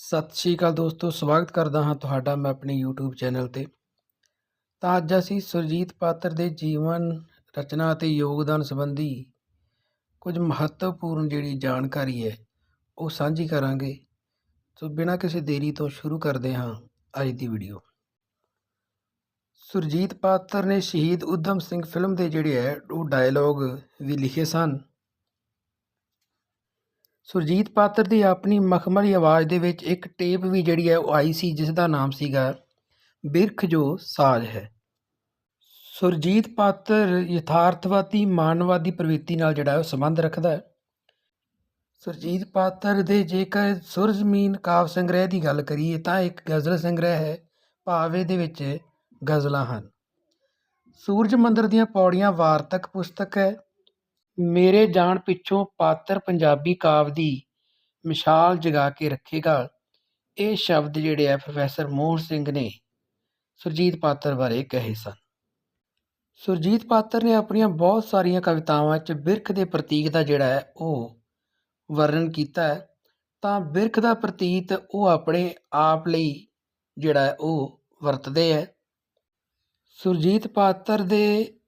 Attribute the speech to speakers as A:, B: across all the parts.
A: ਸਤਿ ਸ਼੍ਰੀ ਅਕਾਲ ਦੋਸਤੋ, ਸਵਾਗਤ ਕਰਦਾ ਹਾਂ ਤੁਹਾਡਾ ਮੈਂ ਆਪਣੇ YouTube ਚੈਨਲ ਤੇ। ਤਾਂ ਅੱਜ ਅਸੀਂ ਸੁਰਜੀਤ ਪਾਤਰ ਦੇ ਜੀਵਨ ਰਚਨਾ ਅਤੇ ਯੋਗਦਾਨ ਸੰਬੰਧੀ ਕੁਝ ਮਹੱਤਵਪੂਰਨ ਜਿਹੜੀ ਜਾਣਕਾਰੀ ਹੈ, ਉਹ ਸਾਂਝੀ ਕਰਾਂਗੇ। ਸੋ ਬਿਨਾਂ ਕਿਸੇ ਦੇਰੀ ਤੋਂ ਸ਼ੁਰੂ ਕਰਦੇ ਹਾਂ ਅੱਜ ਦੀ ਵੀਡੀਓ। ਸੁਰਜੀਤ ਪਾਤਰ ਨੇ ਸ਼ਹੀਦ ਊਧਮ ਸਿੰਘ ਫਿਲਮ ਦੇ ਜਿਹੜੇ ਹੈ, ਉਹ ਡਾਇਲੋਗ ਵੀ ਲਿਖੇ ਸਨ। ਸੁਰਜੀਤ ਪਾਤਰ ਦੀ ਆਪਣੀ ਮਖਮਲੀ ਆਵਾਜ਼ ਦੇ ਵਿੱਚ ਇੱਕ ਟੇਪ ਵੀ ਜਿਹੜੀ ਹੈ ਉਹ ਆਈ ਸੀ, ਜਿਸ ਦਾ ਨਾਮ ਸੀਗਾ ਬਿਰਖ ਜੋ ਸਾਜ਼ ਹੈ। ਸੁਰਜੀਤ ਪਾਤਰ ਯਥਾਰਥਵਾਦੀ, ਮਾਨਵਾਦੀ ਪ੍ਰਵਿਰਤੀ ਨਾਲ ਜਿਹੜਾ ਉਹ ਸੰਬੰਧ ਰੱਖਦਾ ਹੈ। ਸੁਰਜੀਤ ਪਾਤਰ ਦੇ ਜੇਕਰ ਸੁਰ ਜ਼ਮੀਨ ਕਾਵ ਸੰਗ੍ਰਹਿ ਦੀ ਗੱਲ ਕਰੀਏ ਤਾਂ ਇੱਕ ਗਜ਼ਲ ਸੰਗ੍ਰਹਿ ਹੈ, ਭਾਵੇ ਦੇ ਵਿੱਚ ਗਜ਼ਲਾਂ ਹਨ। ਸੂਰਜ ਮੰਦਰ ਦੀਆਂ ਪੌੜੀਆਂ ਵਾਰਤਕ ਪੁਸਤਕ ਹੈ ਮੇਰੇ ਜਾਣ ਪਿੱਛੋਂ ਪਾਤਰ ਪੰਜਾਬੀ ਕਾਵਿ ਦੀ ਮਿਸਾਲ ਜਗਾ ਕੇ ਰੱਖੇਗਾ। ਇਹ ਸ਼ਬਦ ਜਿਹੜੇ ਆ ਪ੍ਰੋਫੈਸਰ ਮੋਹਨ ਸਿੰਘ ਨੇ ਸੁਰਜੀਤ ਪਾਤਰ ਬਾਰੇ ਕਹੇ ਸਨ। ਸੁਰਜੀਤ ਪਾਤਰ ਨੇ ਆਪਣੀਆਂ ਬਹੁਤ ਸਾਰੀਆਂ ਕਵਿਤਾਵਾਂ 'ਚ ਬਿਰਖ ਦੇ ਪ੍ਰਤੀਕ ਦਾ ਜਿਹੜਾ ਹੈ, ਉਹ ਵਰਣਨ ਕੀਤਾ ਹੈ। ਤਾਂ ਬਿਰਖ ਦਾ ਪ੍ਰਤੀਤ ਉਹ ਆਪਣੇ ਆਪ ਲਈ ਜਿਹੜਾ ਹੈ, ਉਹ ਵਰਤਦੇ ਹੈ। ਸੁਰਜੀਤ ਪਾਤਰ ਦੇ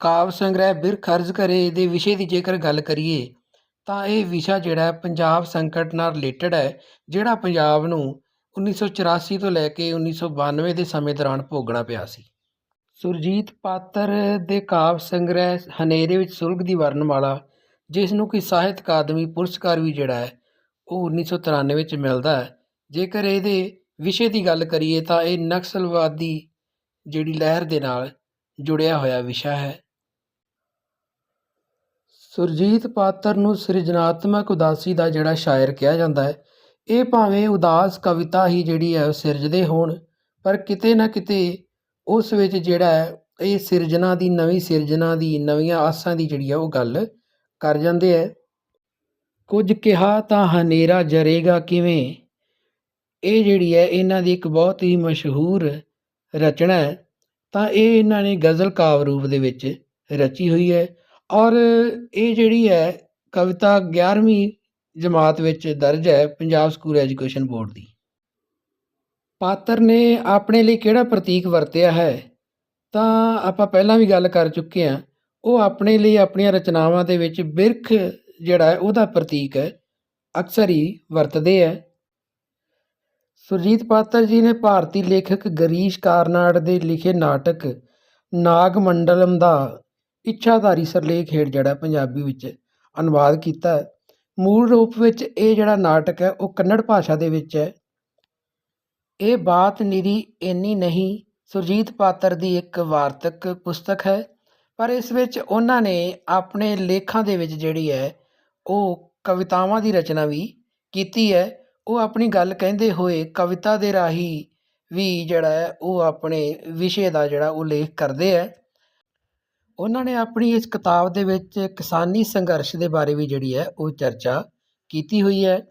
A: ਕਾਵਿ ਸੰਗ੍ਰਹਿ ਬਿਰਖ ਅਰਜ਼ ਕਰੇ ਦੇ ਵਿਸ਼ੇ ਦੀ ਜੇਕਰ ਗੱਲ ਕਰੀਏ, ਤਾਂ ਇਹ ਵਿਸ਼ਾ ਜਿਹੜਾ ਹੈ ਪੰਜਾਬ ਸੰਕਟ ਨਾਲ ਰਿਲੇਟਡ ਹੈ, ਜਿਹੜਾ ਪੰਜਾਬ ਨੂੰ 1984 ਤੋਂ ਲੈ ਕੇ 1992 ਦੇ ਸਮੇਂ ਦੌਰਾਨ ਭੋਗਣਾ ਪਿਆ ਸੀ। ਸੁਰਜੀਤ ਪਾਤਰ ਦੇ ਕਾਵਿ ਸੰਗ੍ਰਹਿ ਹਨੇਰੇ ਵਿੱਚ ਸੁਲਗ ਦੀ ਵਰਣਮਾਲਾ ਜਿਸ ਨੂੰ ਕਿ ਸਾਹਿਤ ਅਕਾਦਮੀ ਪੁਰਸਕਾਰ ਵੀ ਜਿਹੜਾ ਹੈ, ਉਹ 1993 ਵਿੱਚ ਮਿਲਦਾ ਹੈ। ਜੇਕਰ ਇਹਦੇ ਵਿਸ਼ੇ ਦੀ ਗੱਲ ਕਰੀਏ, ਤਾਂ ਇਹ ਨਕਸਲਵਾਦੀ ਜਿਹੜੀ ਲਹਿਰ ਦੇ ਨਾਲ ਜੁੜਿਆ ਹੋਇਆ ਵਿਸ਼ਾ ਹੈ। ਸੁਰਜੀਤ ਪਾਤਰ ਨੂੰ ਸਿਰਜਣਾਤਮਕ ਉਦਾਸੀ ਦਾ ਜਿਹੜਾ ਸ਼ਾਇਰ ਕਿਹਾ ਜਾਂਦਾ ਹੈ, ਇਹ ਭਾਵੇਂ ਉਦਾਸ ਕਵਿਤਾ ਹੀ ਜਿਹੜੀ ਹੈ ਉਹ ਸਿਰਜਦੇ ਹੋਣ, ਪਰ ਕਿਤੇ ਨਾ ਕਿਤੇ ਉਸ ਵਿੱਚ ਜਿਹੜਾ ਹੈ, ਇਹ ਸਿਰਜਣਾ ਦੀ ਨਵੀਂ ਸਿਰਜਣਾ ਦੀ, ਨਵੀਆਂ ਆਸਾਂ ਦੀ ਜਿਹੜੀ ਹੈ ਉਹ ਗੱਲ ਕਰ ਜਾਂਦੇ ਹੈ। ਕੁਝ ਕਿਹਾ ਤਾਂ ਹਨੇਰਾ ਜਰੇਗਾ ਕਿਵੇਂ? ਇਹ ਜਿਹੜੀ ਹੈ, ਇਹਨਾਂ ਦੀ ਇੱਕ ਬਹੁਤ ਹੀ ਮਸ਼ਹੂਰ ਰਚਨਾ ਹੈ, ਤਾਂ ਇਹ ਇਹਨਾਂ ਨੇ ਗਜ਼ਲ ਕਾਵ ਰੂਪ ਦੇ ਵਿੱਚ ਰਚੀ ਹੋਈ ਹੈ। ਔਰ ਇਹ ਜਿਹੜੀ ਹੈ, ਕਵਿਤਾ 11ਵੀਂ ਜਮਾਤ ਵਿੱਚ ਦਰਜ ਹੈ ਪੰਜਾਬ ਸਕੂਲ ਐਜੂਕੇਸ਼ਨ ਬੋਰਡ ਦੀ। ਪਾਤਰ ਨੇ ਆਪਣੇ ਲਈ ਕਿਹੜਾ ਪ੍ਰਤੀਕ ਵਰਤਿਆ ਹੈ? ਤਾਂ ਆਪਾਂ ਪਹਿਲਾਂ ਵੀ ਗੱਲ ਕਰ ਚੁੱਕੇ ਹਾਂ, ਉਹ ਆਪਣੇ ਲਈ ਆਪਣੀਆਂ ਰਚਨਾਵਾਂ ਦੇ ਵਿੱਚ ਬਿਰਖ ਜਿਹੜਾ ਹੈ, ਉਹਦਾ ਪ੍ਰਤੀਕ ਹੈ, ਅਕਸਰ ਹੀ ਵਰਤਦੇ ਹੈ। ਸੁਰਜੀਤ ਪਾਤਰ ਜੀ ਨੇ ਭਾਰਤੀ ਲੇਖਕ ਗਰੀਸ਼ ਕਾਰਨਾੜ ਦੇ ਲਿਖੇ ਨਾਟਕ ਨਾਗ ਮੰਡਲਮ ਦਾ ਇੱਛਾਧਾਰੀ ਸਿਰਲੇਖ ਹੇਠ ਜਿਹੜਾ ਪੰਜਾਬੀ ਵਿੱਚ ਅਨੁਵਾਦ ਕੀਤਾ ਹੈ, ਮੂਲ ਰੂਪ ਵਿੱਚ ਇਹ ਜਿਹੜਾ ਨਾਟਕ ਹੈ, ਉਹ ਕੰਨੜ ਭਾਸ਼ਾ ਦੇ ਵਿੱਚ ਹੈ। ਇਹ ਬਾਤ ਨਿਰੀ ਇੰਨੀ ਨਹੀਂ, ਸੁਰਜੀਤ ਪਾਤਰ ਦੀ ਇੱਕ ਵਾਰਤਕ ਪੁਸਤਕ ਹੈ, ਪਰ ਇਸ ਵਿੱਚ ਉਹਨਾਂ ਨੇ ਆਪਣੇ ਲੇਖਾਂ ਦੇ ਵਿੱਚ ਜਿਹੜੀ ਹੈ, ਉਹ ਕਵਿਤਾਵਾਂ ਦੀ ਰਚਨਾ ਵੀ ਕੀਤੀ ਹੈ। ਉਹ ਆਪਣੀ ਗੱਲ ਕਹਿੰਦੇ ਹੋਏ ਕਵਿਤਾ ਦੇ ਰਾਹੀਂ ਵੀ ਜਿਹੜਾ ਹੈ, ਉਹ ਆਪਣੇ ਵਿਸ਼ੇ ਦਾ ਜਿਹੜਾ ਉਲੇਖ ਕਰਦੇ ਹੈ। ਉਹਨਾਂ ਨੇ ਆਪਣੀ ਇਸ ਕਿਤਾਬ ਦੇ ਵਿੱਚ ਕਿਸਾਨੀ ਸੰਘਰਸ਼ ਦੇ ਬਾਰੇ ਵੀ ਜਿਹੜੀ ਹੈ ਉਹ ਚਰਚਾ ਕੀਤੀ ਹੋਈ ਹੈ।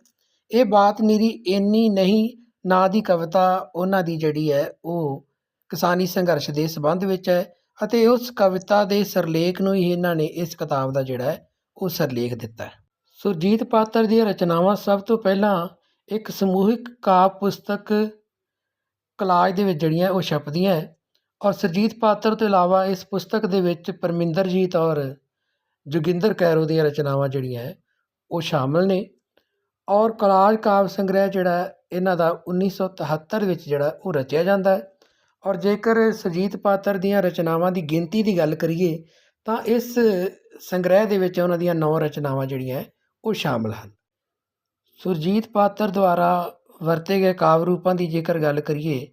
A: ਇਹ ਬਾਤ ਨਿਰੀ ਇੰਨੀ ਨਹੀਂ, ਨਾ ਦੀ ਕਵਿਤਾ ਉਹਨਾਂ ਦੀ ਜਿਹੜੀ ਹੈ ਉਹ ਕਿਸਾਨੀ ਸੰਘਰਸ਼ ਦੇ ਸੰਬੰਧ ਵਿੱਚ ਹੈ ਅਤੇ ਉਸ ਕਵਿਤਾ ਦੇ ਸਰਲੇਖ ਨੂੰ ਹੀ ਇਹਨਾਂ ਨੇ ਇਸ ਕਿਤਾਬ ਦਾ ਜਿਹੜਾ ਹੈ ਉਹ ਸਰਲੇਖ ਦਿੱਤਾ ਹੈ। ਸੁਰਜੀਤ ਪਾਤਰ ਦੀਆਂ ਰਚਨਾਵਾਂ ਸਭ ਤੋਂ ਪਹਿਲਾਂ ਇੱਕ ਸਮੂਹਿਕ ਕਾਵਿ ਪੁਸਤਕ ਕਲਾਜ ਦੇ ਵਿੱਚ ਜਿਹੜੀਆਂ ਉਹ ਛਪਦੀਆਂ ਹੈ। ਔਰ ਸੁਰਜੀਤ ਪਾਤਰ ਤੋਂ ਇਲਾਵਾ ਇਸ ਪੁਸਤਕ ਦੇ ਵਿੱਚ ਪਰਮਿੰਦਰਜੀਤ ਔਰ ਜੋਗਿੰਦਰ ਕੈਰੋ ਦੀਆਂ ਰਚਨਾਵਾਂ ਜਿਹੜੀਆਂ ਹੈ, ਉਹ ਸ਼ਾਮਲ ਨੇ। ਔਰ ਕਲਾਜ ਕਾਵਿ ਸੰਗ੍ਰਹਿ ਜਿਹੜਾ ਇਹਨਾਂ ਦਾ 1973 ਵਿੱਚ ਜਿਹੜਾ ਉਹ ਰਚਿਆ ਜਾਂਦਾ ਹੈ। ਔਰ ਜੇਕਰ ਸੁਰਜੀਤ ਪਾਤਰ ਦੀਆਂ ਰਚਨਾਵਾਂ ਦੀ ਗਿਣਤੀ ਦੀ ਗੱਲ ਕਰੀਏ, ਤਾਂ ਇਸ ਸੰਗ੍ਰਹਿ ਦੇ ਵਿੱਚ ਉਹਨਾਂ ਦੀਆਂ ਨੌ ਰਚਨਾਵਾਂ ਜਿਹੜੀਆਂ ਉਹ ਸ਼ਾਮਲ ਹਨ। ਸੁਰਜੀਤ ਪਾਤਰ ਦੁਆਰਾ ਵਰਤੇ ਗਏ ਕਾਵਿ ਰੂਪਾਂ ਦੀ ਜੇਕਰ ਗੱਲ ਕਰੀਏ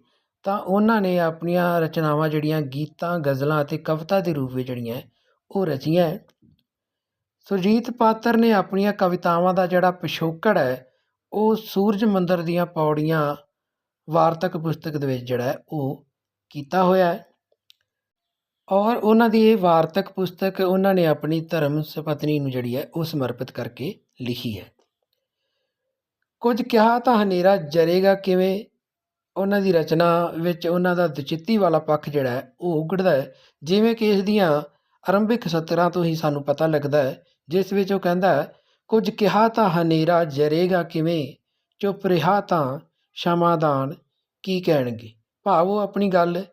A: ਤਾਂ ਉਹਨਾਂ ਨੇ ਆਪਣੀਆਂ ਰਚਨਾਵਾਂ ਜਿਹੜੀਆਂ ਗੀਤਾਂ, ਗਜ਼ਲਾਂ ਅਤੇ ਕਵਿਤਾ ਦੇ ਰੂਪ ਵਿੱਚ ਜਿਹੜੀਆਂ ਉਹ ਰਚੀਆਂ ਸੁਰਜੀਤ ਪਾਤਰ ਨੇ ਆਪਣੀਆਂ ਕਵਿਤਾਵਾਂ ਦਾ ਜਿਹੜਾ ਪਿਛੋਕੜ ਹੈ, ਉਹ ਸੂਰਜ ਮੰਦਰ ਦੀਆਂ ਪੌੜੀਆਂ ਵਾਰਤਕ ਪੁਸਤਕ ਦੇ ਵਿੱਚ ਜਿਹੜਾ ਉਹ ਕੀਤਾ ਹੋਇਆ ਹੈ। ਔਰ ਉਹਨਾਂ ਦੀ ਇਹ ਵਾਰਤਕ ਪੁਸਤਕ ਉਹਨਾਂ ਨੇ ਆਪਣੀ ਧਰਮ ਸੁਪਤਨੀ ਨੂੰ ਜਿਹੜੀ ਹੈ ਉਹ ਸਮਰਪਿਤ ਕਰਕੇ ਲਿਖੀ ਹੈ। ਕੁਝ ਕਿਹਾ ਤਾਂ ਹਨੇਰਾ ਜਰੇਗਾ ਕਿਵੇਂ? ਉਹਨਾਂ ਦੀ ਰਚਨਾ ਵਿੱਚ ਉਹਨਾਂ ਦਾ ਦੁਚਿੱਤੀ ਵਾਲਾ ਪੱਖ ਜਿਹੜਾ ਹੈ, ਉਹ ਉਗੜਦਾ ਹੈ। ਜਿਵੇਂ ਕਿ ਇਸ ਦੀਆਂ ਆਰੰਭਿਕ ਸਤਰਾਂ ਤੋਂ ਹੀ ਸਾਨੂੰ ਪਤਾ ਲੱਗਦਾ ਹੈ, ਜਿਸ ਵਿੱਚ ਉਹ ਕਹਿੰਦਾ ਹੈ, ਕੁਝ ਕਿਹਾ ਤਾਂ ਹਨੇਰਾ ਜਰੇਗਾ ਕਿਵੇਂ? ਚੁੱਪ ਰਿਹਾ ਤਾਂ ਸ਼ਮਾਦਾਨ ਕੀ ਕਹਿਣਗੇ? ਭਾਵ ਉਹ ਆਪਣੀ ਗੱਲ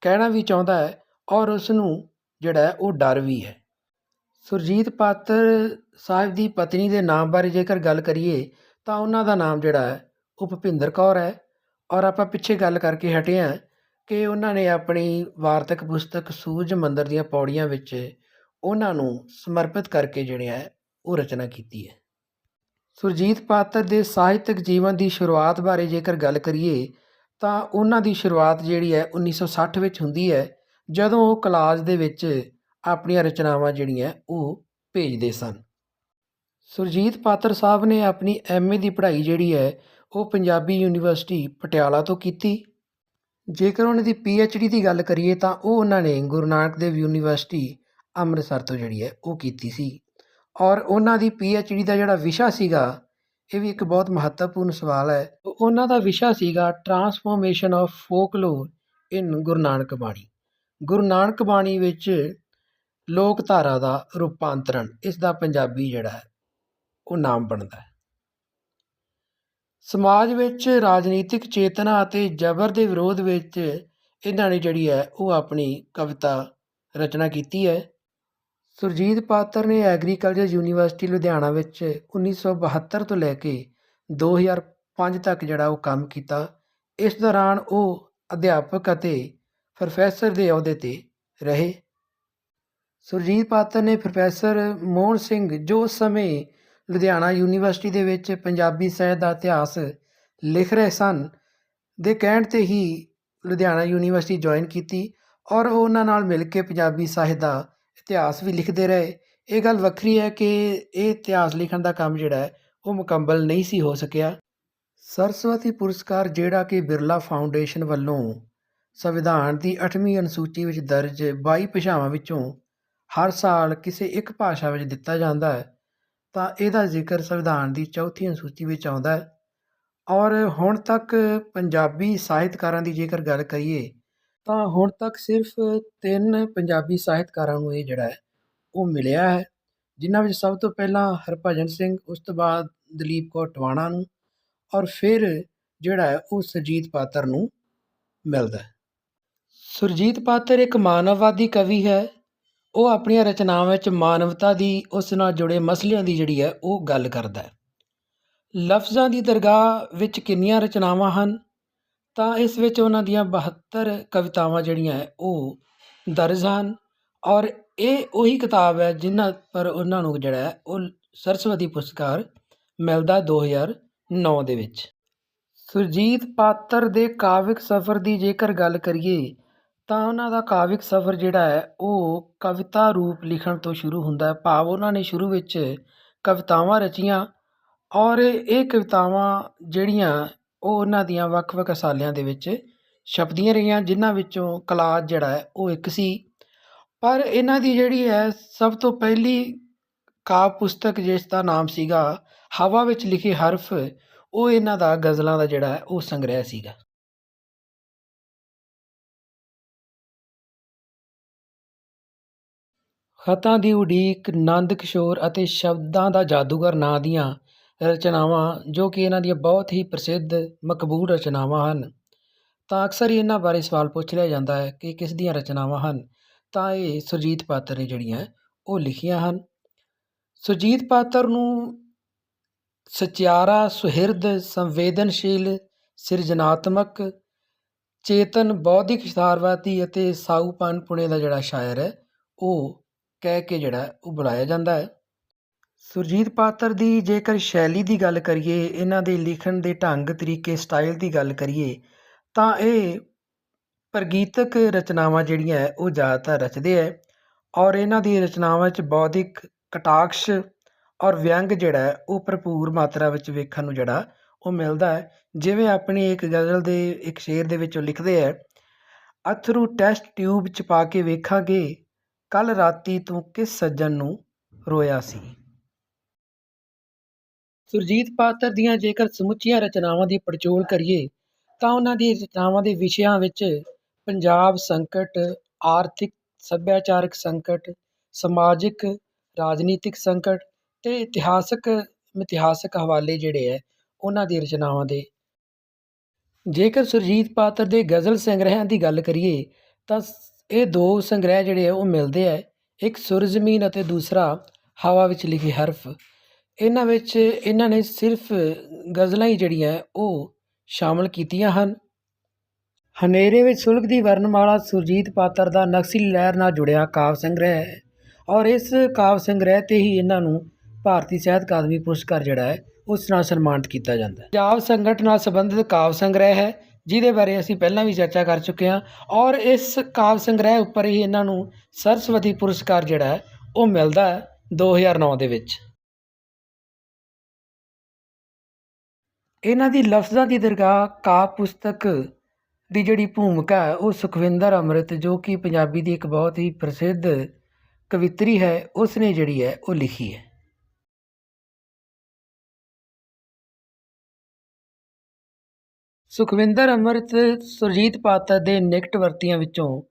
A: ਕਹਿਣਾ ਵੀ ਚਾਹੁੰਦਾ ਹੈ ਔਰ ਉਸ ਨੂੰ ਜਿਹੜਾ ਉਹ ਡਰ ਵੀ ਹੈ। ਸੁਰਜੀਤ ਪਾਤਰ ਸਾਹਿਬ ਦੀ ਪਤਨੀ ਦੇ ਨਾਮ ਬਾਰੇ ਜੇਕਰ ਗੱਲ ਕਰੀਏ, ਤਾਂ ਉਹਨਾਂ ਦਾ ਨਾਮ ਜਿਹੜਾ ਹੈ, ਉਹ ਭੁਪਿੰਦਰ ਕੌਰ ਹੈ। ਔਰ ਆਪਾਂ ਪਿੱਛੇ ਗੱਲ ਕਰਕੇ ਹਟੇ ਹਾਂ ਕਿ ਉਹਨਾਂ ਨੇ ਆਪਣੀ ਵਾਰਤਕ ਪੁਸਤਕ ਸੂਰਜ ਮੰਦਰ ਦੀਆਂ ਪੌੜੀਆਂ ਵਿੱਚ ਉਹਨਾਂ ਨੂੰ ਸਮਰਪਿਤ ਕਰਕੇ ਜਿਹੜੇ ਹੈ ਉਹ ਰਚਨਾ ਕੀਤੀ ਹੈ। ਸੁਰਜੀਤ ਪਾਤਰ ਦੇ ਸਾਹਿਤਕ ਜੀਵਨ ਦੀ ਸ਼ੁਰੂਆਤ ਬਾਰੇ ਜੇਕਰ ਗੱਲ ਕਰੀਏ ਤਾਂ ਉਹਨਾਂ ਦੀ ਸ਼ੁਰੂਆਤ ਜਿਹੜੀ ਹੈ 1960 ਵਿੱਚ ਹੁੰਦੀ ਹੈ, ਜਦੋਂ ਉਹ ਕਲਾਸ ਦੇ ਵਿੱਚ ਆਪਣੀਆਂ ਰਚਨਾਵਾਂ ਜਿਹੜੀਆਂ ਉਹ ਭੇਜਦੇ ਸਨ। ਸੁਰਜੀਤ ਪਾਤਰ ਸਾਹਿਬ ਨੇ ਆਪਣੀ ਐਮਏ ਦੀ ਪੜ੍ਹਾਈ ਜਿਹੜੀ ਹੈ ਉਹ ਪੰਜਾਬੀ ਯੂਨੀਵਰਸਿਟੀ ਪਟਿਆਲਾ ਤੋਂ ਕੀਤੀ। ਜੇਕਰ ਉਹਨਾਂ ਦੀ ਪੀ ਐੱਚ ਡੀ ਦੀ ਗੱਲ ਕਰੀਏ ਤਾਂ ਉਹ ਉਹਨਾਂ ਨੇ ਗੁਰੂ ਨਾਨਕ ਦੇਵ ਯੂਨੀਵਰਸਿਟੀ ਅੰਮ੍ਰਿਤਸਰ ਤੋਂ ਜਿਹੜੀ ਹੈ ਉਹ ਕੀਤੀ ਸੀ। ਔਰ ਉਹਨਾਂ ਦੀ ਪੀ ਐੱਚ ਡੀ ਦਾ ਜਿਹੜਾ ਵਿਸ਼ਾ ਸੀਗਾ, ਇਹ ਵੀ ਇੱਕ ਬਹੁਤ ਮਹੱਤਵਪੂਰਨ ਸਵਾਲ ਹੈ। ਉਹਨਾਂ ਦਾ ਵਿਸ਼ਾ ਸੀਗਾ transformation of folklore in Guru Nanak Bani. Guru Nanak ਬਾਣੀ ਵਿੱਚ ਲੋਕ ਧਾਰਾ ਦਾ ਰੂਪਾਂਤਰਣ ਇਸ ਦਾ ਪੰਜਾਬੀ ਜਿਹੜਾ ਹੈ, ਉਹ ਨਾਮ ਬਣਦਾ ਹੈ। ਸਮਾਜ ਵਿੱਚ ਰਾਜਨੀਤਿਕ ਚੇਤਨਾ ਅਤੇ ਜ਼ਬਰ ਦੇ ਵਿਰੋਧ ਵਿੱਚ ਇਹਨਾਂ ਨੇ ਜਿਹੜੀ ਹੈ ਉਹ ਆਪਣੀ ਕਵਿਤਾ ਰਚਨਾ ਕੀਤੀ ਹੈ। ਸੁਰਜੀਤ ਪਾਤਰ ਨੇ ਐਗਰੀਕਲਚਰ ਯੂਨੀਵਰਸਿਟੀ ਲੁਧਿਆਣਾ ਵਿੱਚ 1972 ਤੋਂ ਲੈ ਕੇ 2005 ਤੱਕ ਜਿਹੜਾ ਉਹ ਕੰਮ ਕੀਤਾ। ਇਸ ਦੌਰਾਨ ਉਹ ਅਧਿਆਪਕ ਅਤੇ ਪ੍ਰੋਫੈਸਰ ਦੇ ਅਹੁਦੇ ਤੇ ਰਹੇ। ਸੁਰਜੀਤ ਪਾਤਰ ਨੇ ਪ੍ਰੋਫੈਸਰ ਮੋਹਨ ਸਿੰਘ ਜੋ ਉਸ ਸਮੇਂ ਲੁਧਿਆਣਾ ਯੂਨੀਵਰਸਿਟੀ ਦੇ ਵਿੱਚ ਪੰਜਾਬੀ ਸਾਹਿਤ ਦਾ ਇਤਿਹਾਸ ਲਿਖ ਰਹੇ ਸਨ। ਦੇ ਕਹਿਣ ਤੇ ਹੀ ਲੁਧਿਆਣਾ ਯੂਨੀਵਰਸਿਟੀ ਜੁਆਇਨ ਕੀਤੀ ਔਰ ਉਹ ਉਹਨਾਂ ਨਾਲ ਮਿਲ ਕੇ ਪੰਜਾਬੀ ਸਾਹਿਤ ਦਾ ਇਤਿਹਾਸ ਵੀ ਲਿਖਦੇ ਰਹੇ। ਇਹ ਗੱਲ ਵੱਖਰੀ ਹੈ ਕਿ ਇਹ ਇਤਿਹਾਸ ਲਿਖਣ ਦਾ ਕੰਮ ਜਿਹੜਾ ਹੈ, ਉਹ ਮੁਕੰਮਲ ਨਹੀਂ ਸੀ ਹੋ ਸਕਿਆ। ਸਰਸਵਤੀ ਪੁਰਸਕਾਰ ਜਿਹੜਾ ਕਿ ਬਿਰਲਾ ਫਾਊਂਡੇਸ਼ਨ ਵੱਲੋਂ ਸੰਵਿਧਾਨ ਦੀ 8ਵੀਂ ਅਨੁਸੂਚੀ ਵਿੱਚ ਦਰਜ 22 ਭਾਸ਼ਾਵਾਂ ਵਿੱਚੋਂ ਹਰ ਸਾਲ ਕਿਸੇ ਇੱਕ ਭਾਸ਼ਾ ਵਿੱਚ ਦਿੱਤਾ ਜਾਂਦਾ ਹੈ ਤਾਂ ਇਹਦਾ ਜ਼ਿਕਰ ਸੰਵਿਧਾਨ ਦੀ ਚੌਥੀ ਅਨੁਸੂਚੀ ਵਿੱਚ ਆਉਂਦਾ ਹੈ। ਔਰ ਹੁਣ ਤੱਕ ਪੰਜਾਬੀ ਸਾਹਿਤਕਾਰਾਂ ਦੀ ਜੇਕਰ ਗੱਲ ਕਰੀਏ, ਤਾਂ ਹੁਣ ਤੱਕ ਸਿਰਫ ਤਿੰਨ ਪੰਜਾਬੀ ਸਾਹਿਤਕਾਰਾਂ ਨੂੰ ਇਹ ਜਿਹੜਾ ਹੈ, ਉਹ ਮਿਲਿਆ ਹੈ, ਜਿਨ੍ਹਾਂ ਵਿੱਚ ਸਭ ਤੋਂ ਪਹਿਲਾਂ ਹਰਭਜਨ ਸਿੰਘ, ਉਸ ਤੋਂ ਬਾਅਦ ਦਲੀਪ ਕੌਰ ਟਵਾਣਾ ਨੂੰ, ਔਰ ਫਿਰ ਜਿਹੜਾ ਹੈ ਉਹ ਸੁਰਜੀਤ ਪਾਤਰ ਨੂੰ ਮਿਲਦਾ ਹੈ। ਸੁਰਜੀਤ ਪਾਤਰ ਇੱਕ ਮਾਨਵਵਾਦੀ ਕਵੀ ਹੈ ਉਹ ਆਪਣੀਆਂ ਰਚਨਾਵਾਂ ਵਿੱਚ ਮਾਨਵਤਾ ਦੀ, ਉਸ ਨਾਲ ਜੁੜੇ ਮਸਲਿਆਂ ਦੀ ਜਿਹੜੀ ਹੈ, ਉਹ ਗੱਲ ਕਰਦਾ ਹੈ। ਲਫ਼ਜ਼ਾਂ ਦੀ ਦਰਗਾਹ ਵਿੱਚ ਕਿੰਨੀਆਂ ਰਚਨਾਵਾਂ ਹਨ? ਤਾਂ ਇਸ ਵਿੱਚ ਉਹਨਾਂ ਦੀਆਂ 72 ਕਵਿਤਾਵਾਂ ਜਿਹੜੀਆਂ ਹੈ, ਉਹ ਦਰਜ ਹਨ ਔਰ ਇਹ ਉਹੀ ਕਿਤਾਬ ਹੈ ਜਿਨ੍ਹਾਂ ਪਰ ਉਹਨਾਂ ਨੂੰ ਜਿਹੜਾ ਹੈ, ਉਹ ਸਰਸਵਤੀ ਪੁਰਸਕਾਰ ਮਿਲਦਾ 2009 ਦੇ ਵਿੱਚ। ਸੁਰਜੀਤ ਪਾਤਰ ਦੇ ਕਾਵਿਕ ਸਫ਼ਰ ਦੀ ਜੇਕਰ ਗੱਲ ਕਰੀਏ ਤਾਂ ਉਹਨਾਂ ਦਾ ਕਾਵਿਕ ਸਫ਼ਰ ਜਿਹੜਾ ਹੈ, ਉਹ ਕਵਿਤਾ ਰੂਪ ਲਿਖਣ ਤੋਂ ਸ਼ੁਰੂ ਹੁੰਦਾ ਭਾਵ ਉਹਨਾਂ ਨੇ ਸ਼ੁਰੂ ਵਿੱਚ ਕਵਿਤਾਵਾਂ ਰਚੀਆਂ ਔਰ ਇਹ ਕਵਿਤਾਵਾਂ ਜਿਹੜੀਆਂ, ਉਹ ਉਹਨਾਂ ਦੀਆਂ ਵੱਖ-ਵੱਖ ਅਸਾਲਿਆਂ ਦੇ ਵਿੱਚ ਛਪਦੀਆਂ ਰਹੀਆਂ, ਜਿਨ੍ਹਾਂ ਵਿੱਚੋਂ ਕਲਾਦ ਜਿਹੜਾ ਹੈ, ਉਹ ਇੱਕ ਸੀ। ਪਰ ਇਹਨਾਂ ਦੀ ਜਿਹੜੀ ਹੈ, ਸਭ ਤੋਂ ਪਹਿਲੀ ਕਾਵਿ ਪੁਸਤਕ ਜਿਸ ਦਾ ਨਾਮ ਸੀਗਾ, ਹਵਾ ਵਿੱਚ ਲਿਖੇ ਹਰਫ, ਉਹ ਇਹਨਾਂ ਦਾ ਗਜ਼ਲਾਂ ਦਾ ਜਿਹੜਾ ਹੈ, ਉਹ ਸੰਗ੍ਰਹਿ ਸੀਗਾ। ਖਤਾਂ ਦੀ ਉਡੀਕ, ਨੰਦ ਕਿਸ਼ੋਰ ਅਤੇ ਸ਼ਬਦਾਂ ਦਾ ਜਾਦੂਗਰ ਨਾਂ ਦੀਆਂ ਰਚਨਾਵਾਂ, ਜੋ ਕਿ ਇਹਨਾਂ ਦੀਆਂ ਬਹੁਤ ਹੀ ਪ੍ਰਸਿੱਧ, ਮਕਬੂਲ ਰਚਨਾਵਾਂ ਹਨ। ਤਾਂ ਅਕਸਰ ਹੀ ਇਹਨਾਂ ਬਾਰੇ ਸਵਾਲ ਪੁੱਛ ਲਿਆ ਜਾਂਦਾ ਹੈ ਕਿ ਕਿਸ ਦੀਆਂ ਰਚਨਾਵਾਂ ਹਨ? ਤਾਂ ਇਹ ਸੁਰਜੀਤ ਪਾਤਰ ਨੇ ਜਿਹੜੀਆਂ ਉਹ ਲਿਖੀਆਂ ਹਨ। ਸੁਰਜੀਤ ਪਾਤਰ ਨੂੰ ਸਚਿਆਰਾ, ਸੁਹਿਰਦ, ਸੰਵੇਦਨਸ਼ੀਲ, ਸਿਰਜਣਾਤਮਕ, ਚੇਤਨ, ਬੌਧਿਕ ਸ਼ਤਾਰਵਾਦੀ ਅਤੇ ਸਾਊਪਨ ਪੁਣੇ ਦਾ ਜਿਹੜਾ ਸ਼ਾਇਰ ਹੈ, ਉਹ ਕਹਿ ਕੇ ਜਿਹੜਾ ਉਹ ਬੁਲਾਇਆ ਜਾਂਦਾ ਹੈ। ਸੁਰਜੀਤ ਪਾਤਰ ਦੀ ਜੇਕਰ ਸ਼ੈਲੀ ਦੀ ਗੱਲ ਕਰੀਏ, ਇਹਨਾਂ ਦੇ ਲਿਖਣ ਦੇ ਢੰਗ, ਤਰੀਕੇ, ਸਟਾਈਲ ਦੀ ਗੱਲ ਕਰੀਏ, ਤਾਂ ਇਹ ਪ੍ਰਗੀਤਕ ਰਚਨਾਵਾਂ ਜਿਹੜੀਆਂ ਉਹ ਜ਼ਿਆਦਾਤਰ ਰਚਦੇ ਹੈ ਔਰ ਇਹਨਾਂ ਦੀ ਰਚਨਾਵਾਂ 'ਚ ਬੌਧਿਕ ਕਟਾਕਸ਼ ਔਰ ਵਿਅੰਗ ਜਿਹੜਾ ਉਹ ਭਰਪੂਰ ਮਾਤਰਾ ਵਿੱਚ ਵੇਖਣ ਨੂੰ ਜਿਹੜਾ ਉਹ ਮਿਲਦਾ ਹੈ। ਜਿਵੇਂ ਆਪਣੀ ਇੱਕ ਗਜ਼ਲ ਦੇ, ਇੱਕ ਸ਼ੇਰ ਦੇ ਵਿੱਚ ਉਹ ਲਿਖਦੇ ਹੈ, ਅਥਰੂ ਟੈਸਟ ਟਿਊਬ 'ਚ ਪਾ ਕੇ ਵੇਖਾਂਗੇ ਕੱਲ੍ਹ ਰਾਤੀ ਤੂੰ ਕਿਸ ਸੱਜਣ ਨੂੰ ਰੋਇਆ ਸੀ? ਸੁਰਜੀਤ ਪਾਤਰ ਦੀਆਂ ਜੇਕਰ ਸਮੁੱਚੀਆਂ ਰਚਨਾਵਾਂ ਦੀ ਪੜਚੋਲ ਕਰੀਏ, ਤਾਂ ਉਹਨਾਂ ਦੀ ਰਚਨਾਵਾਂ ਦੇ ਵਿਸ਼ਿਆਂ ਵਿੱਚ ਪੰਜਾਬ ਸੰਕਟ, ਆਰਥਿਕ ਸੱਭਿਆਚਾਰਕ ਸੰਕਟ, ਸਮਾਜਿਕ, ਰਾਜਨੀਤਿਕ ਸੰਕਟ ਤੇ ਇਤਿਹਾਸਕ ਇਤਿਹਾਸਕ ਹਵਾਲੇ ਜਿਹੜੇ ਹੈ ਉਹਨਾਂ ਦੀ ਰਚਨਾਵਾਂ ਦੇ। ਜੇਕਰ ਸੁਰਜੀਤ ਪਾਤਰ ਦੇ ਗਜ਼ਲ ਸੰਗ੍ਰਹਿਆਂ ਦੀ ਗੱਲ ਕਰੀਏ, ਤਾਂ ਇਹ ਦੋ ਸੰਗ੍ਰਹਿ ਜਿਹੜੇ ਆ, ਉਹ ਮਿਲਦੇ ਹੈ ਇੱਕ ਸੁਰ ਜ਼ਮੀਨ ਅਤੇ ਦੂਸਰਾ ਹਵਾ ਵਿੱਚ ਲਿਖੇ ਹਰਫ। ਇਹਨਾਂ ਵਿੱਚ ਇਹਨਾਂ ਨੇ ਸਿਰਫ ਗਜ਼ਲਾਂ ਹੀ ਜਿਹੜੀਆਂ, ਉਹ ਸ਼ਾਮਲ ਕੀਤੀਆਂ ਹਨ। ਹਨੇਰੇ ਵਿੱਚ ਸੁਲਗਦੀ ਵਰਨਮਾਲਾ ਸੁਰਜੀਤ ਪਾਤਰ ਦਾ ਨਕਸਲੀ ਲਹਿਰ ਨਾਲ ਜੁੜਿਆ ਕਾਵਿ ਸੰਗ੍ਰਹਿ ਹੈ। ਔਰ ਇਸ ਕਾਵਿ ਸੰਗ੍ਰਹਿ ਤੇ ਹੀ ਇਹਨਾਂ ਨੂੰ ਭਾਰਤੀ ਸਾਹਿਤ ਅਕਾਦਮੀ ਪੁਰਸਕਾਰ ਜਿਹੜਾ ਹੈ, ਉਸ ਨਾਲ ਸਨਮਾਨਿਤ ਕੀਤਾ ਜਾਂਦਾ ਹੈ। ਪੰਜਾਬ ਸੰਗਠਨ ਨਾਲ ਸੰਬੰਧਿਤ ਕਾਵਿ ਸੰਗ੍ਰਹਿ ਹੈ। ਜਿਹਦੇ ਬਾਰੇ ਅਸੀਂ ਪਹਿਲਾਂ ਵੀ ਚਰਚਾ ਕਰ ਚੁੱਕੇ ਹਾਂ ਔਰ ਇਸ ਕਾਵਿ ਸੰਗ੍ਰਹਿ ਉੱਪਰ ਹੀ ਇਹਨਾਂ ਨੂੰ ਸਰਸਵਤੀ ਪੁਰਸਕਾਰ ਜਿਹੜਾ ਹੈ, ਉਹ ਮਿਲਦਾ ਹੈ 2009 ਦੇ ਵਿੱਚ। ਇਹਨਾਂ ਦੀ ਲਫ਼ਜ਼ਾਂ ਦੀ ਦਰਗਾਹ ਕਾਵਿ ਪੁਸਤਕ ਦੀ ਜਿਹੜੀ ਭੂਮਿਕਾ ਹੈ, ਉਹ ਸੁਖਵਿੰਦਰ ਅੰਮ੍ਰਿਤ, ਜੋ ਕਿ ਪੰਜਾਬੀ ਦੀ ਇੱਕ ਬਹੁਤ ਹੀ ਪ੍ਰਸਿੱਧ ਕਵਿਤਰੀ ਹੈ ਉਸ ਨੇ ਜਿਹੜੀ ਹੈ, ਉਹ ਲਿਖੀ ਹੈ। ਸੁਖਵਿੰਦਰ ਅੰਮ੍ਰਿਤ ਸੁਰਜੀਤ ਪਾਤਰ ਦੇ ਨਿਕਟ ਵਰਤੀਆਂ ਵਿੱਚੋਂ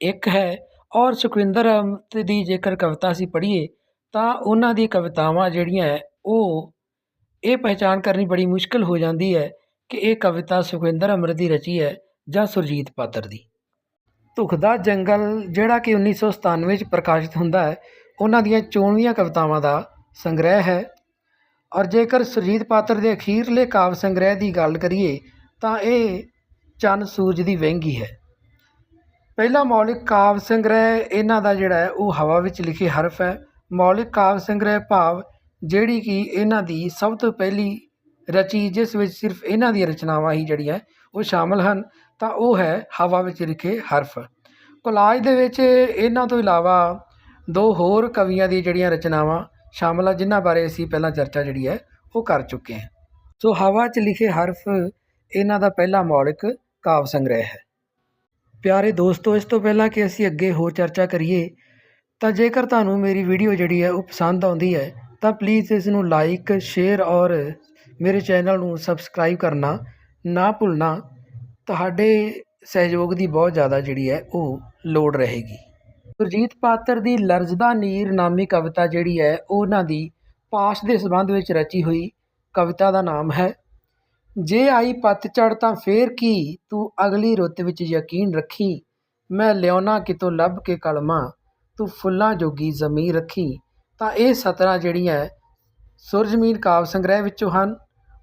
A: ਇੱਕ ਹੈ ਔਰ ਸੁਖਵਿੰਦਰ ਅੰਮ੍ਰਿਤ ਦੀ ਜੇਕਰ ਕਵਿਤਾ ਅਸੀਂ ਪੜ੍ਹੀਏ, ਤਾਂ ਉਹਨਾਂ ਦੀ ਕਵਿਤਾਵਾਂ ਜਿਹੜੀਆਂ ਹੈ, ਉਹ ਇਹ ਪਹਿਚਾਣ ਕਰਨੀ ਬੜੀ ਮੁਸ਼ਕਲ ਹੋ ਜਾਂਦੀ ਹੈ ਕਿ ਇਹ ਕਵਿਤਾ ਸੁਖਵਿੰਦਰ ਅੰਮ੍ਰਿਤ ਦੀ ਰਚੀ ਹੈ ਜਾਂ ਸੁਰਜੀਤ ਪਾਤਰ ਦੀ। ਧੁਖਦਾ ਜੰਗਲ, ਜਿਹੜਾ ਕਿ 1997 ਵਿੱਚ ਪ੍ਰਕਾਸ਼ਿਤ ਹੁੰਦਾ ਹੈ, ਉਹਨਾਂ ਦੀਆਂ ਚੋਣਵੀਆਂ ਕਵਿਤਾਵਾਂ ਦਾ ਸੰਗ੍ਰਹਿ ਹੈ। ਔਰ ਜੇਕਰ ਸੁਰਜੀਤ ਪਾਤਰ ਦੇ ਅਖੀਰਲੇ ਕਾਵਿ ਸੰਗ੍ਰਹਿ ਦੀ ਗੱਲ ਕਰੀਏ ਤਾਂ ਇਹ ਚੰਨ ਸੂਰਜ ਦੀ ਵਹਿੰਗੀ ਹੈ ਪਹਿਲਾ ਮੌਲਿਕ ਕਾਵਿ ਸੰਗ੍ਰਹਿ ਇਹਨਾਂ ਦਾ ਜਿਹੜਾ ਹੈ, ਉਹ ਹਵਾ ਵਿੱਚ ਲਿਖੇ ਹਰਫ ਹੈ। ਮੌਲਿਕ ਕਾਵਿ ਸੰਗ੍ਰਹਿ ਭਾਵ ਜਿਹੜੀ ਕਿ ਇਹਨਾਂ ਦੀ ਸਭ ਤੋਂ ਪਹਿਲੀ ਰਚੀ, ਜਿਸ ਵਿੱਚ ਸਿਰਫ ਇਹਨਾਂ ਦੀਆਂ ਰਚਨਾਵਾਂ ਹੀ ਜਿਹੜੀਆਂ, ਉਹ ਸ਼ਾਮਲ ਹਨ, ਤਾਂ ਉਹ ਹੈ ਹਵਾ ਵਿੱਚ ਲਿਖੇ ਹਰਫ। ਕੋਲਾਜ ਦੇ ਵਿੱਚ ਇਹਨਾਂ ਤੋਂ ਇਲਾਵਾ ਦੋ ਹੋਰ ਕਵੀਆਂ ਦੀ ਜਿਹੜੀਆਂ ਰਚਨਾਵਾਂ ਸ਼ਾਮਲ ਆ, ਜਿਨ੍ਹਾਂ ਬਾਰੇ ਅਸੀਂ ਪਹਿਲਾਂ ਚਰਚਾ ਜਿਹੜੀ ਹੈ, ਉਹ ਕਰ ਚੁੱਕੇ ਹਾਂ। ਸੋ ਹਵਾ 'ਚ ਲਿਖੇ ਹਰਫ ਇਹਨਾਂ ਦਾ ਪਹਿਲਾ ਮੌਲਿਕ ਕਾਵ ਸੰਗ੍ਰਹਿ ਹੈ। ਪਿਆਰੇ ਦੋਸਤੋ, ਇਸ ਤੋਂ ਪਹਿਲਾਂ ਕਿ ਅਸੀਂ ਅੱਗੇ ਹੋਰ ਚਰਚਾ ਕਰੀਏ, ਤਾਂ ਜੇਕਰ ਤੁਹਾਨੂੰ ਮੇਰੀ ਵੀਡੀਓ ਜਿਹੜੀ ਹੈ ਉਹ ਪਸੰਦ ਆਉਂਦੀ ਹੈ, ਤਾਂ ਪਲੀਜ਼ ਇਸ ਨੂੰ ਲਾਈਕ ਸ਼ੇਅਰ ਔਰ ਮੇਰੇ ਚੈਨਲ ਨੂੰ ਸਬਸਕ੍ਰਾਈਬ ਕਰਨਾ ਨਾ ਭੁੱਲਣਾ। ਤੁਹਾਡੇ ਸਹਿਯੋਗ ਦੀ ਬਹੁਤ ਜ਼ਿਆਦਾ ਜਿਹੜੀ ਹੈ ਉਹ ਲੋੜ ਰਹੇਗੀ। ਗੁਰਜੀਤ ਪਾਤਰ ਦੀ ਲਰਜ਼ਦਾ ਨੀਰ ਨਾਮੀ ਕਵਿਤਾ ਜਿਹੜੀ ਹੈ ਉਹ ਉਹਨਾਂ ਦੀ ਪਾਸ਼ ਦੇ ਸੰਬੰਧ ਵਿੱਚ ਰਚੀ ਹੋਈ ਕਵਿਤਾ ਦਾ ਨਾਮ ਹੈ ਜੇ ਆਈ ਪਤਝੜ ਤਾਂ ਫੇਰ ਕੀ? ਤੂੰ ਅਗਲੀ ਰੁੱਤ ਵਿੱਚ ਯਕੀਨ ਰੱਖੀ। ਮੈਂ ਲਿਆਉਣਾ ਕਿਤੋਂ ਲੱਭ ਕੇ ਕਲਮਾਂ। ਤੂੰ ਫੁੱਲਾਂ ਜੋਗੀ ਜ਼ਮੀਰ ਰੱਖੀ। ਤਾਂ ਇਹ ਸਤਰਾਂ ਜਿਹੜੀਆਂ ਸੁਰਜਮੀਨ ਕਾਵਿ ਸੰਗ੍ਰਹਿ ਵਿੱਚੋਂ ਹਨ